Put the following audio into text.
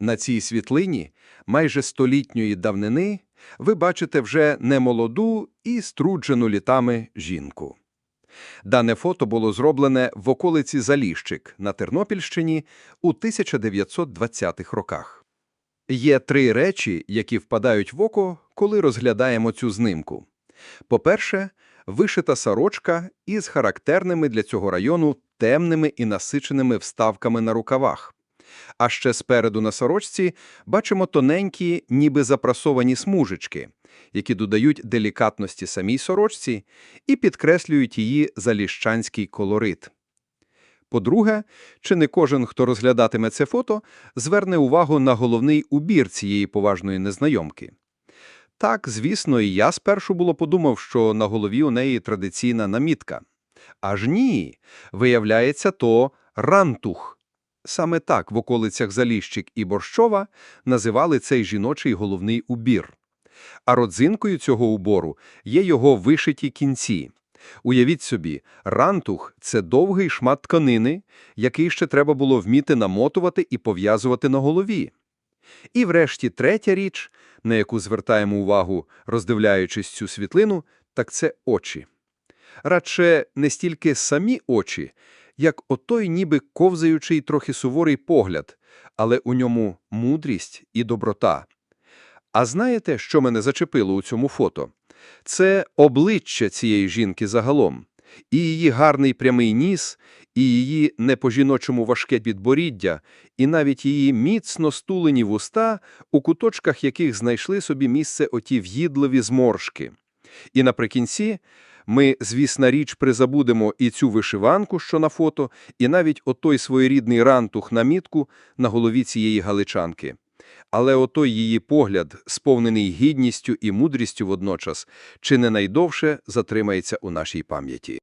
На цій світлині майже столітньої давнини ви бачите вже немолоду і струджену літами жінку. Дане фото було зроблене в околиці Заліщик на Тернопільщині у 1920-х роках. Є три речі, які впадають в око, коли розглядаємо цю знимку. По-перше, вишита сорочка із характерними для цього району темними і насиченими вставками на рукавах. А ще спереду на сорочці бачимо тоненькі, ніби запрасовані смужечки, які додають делікатності самій сорочці і підкреслюють її заліщанський колорит. По-друге, чи не кожен, хто розглядатиме це фото, зверне увагу на головний убір цієї поважної незнайомки. Так, звісно, і я спершу було подумав, що на голові у неї традиційна намітка. Аж ні, виявляється, то рантух. Саме так в околицях Заліщик і Борщова називали цей жіночий головний убір. А родзинкою цього убору є його вишиті кінці. Уявіть собі, рантух – це довгий шмат тканини, який ще треба було вміти намотувати і пов'язувати на голові. І врешті третя річ, на яку звертаємо увагу, роздивляючись цю світлину, так це очі. Радше не стільки самі очі, як отой ніби ковзаючий трохи суворий погляд, але у ньому мудрість і доброта. А знаєте, що мене зачепило у цьому фото? Це обличчя цієї жінки загалом. І її гарний прямий ніс, і її не по-жіночому важке підборіддя, і навіть її міцно стулені вуста, у куточках яких знайшли собі місце оті в'їдливі зморшки. І наприкінці ми, звісна річ, призабудемо і цю вишиванку, що на фото, і навіть отой своєрідний рантух на мітку на голові цієї галичанки. Але отой її погляд, сповнений гідністю і мудрістю водночас, чи не найдовше затримається у нашій пам'яті.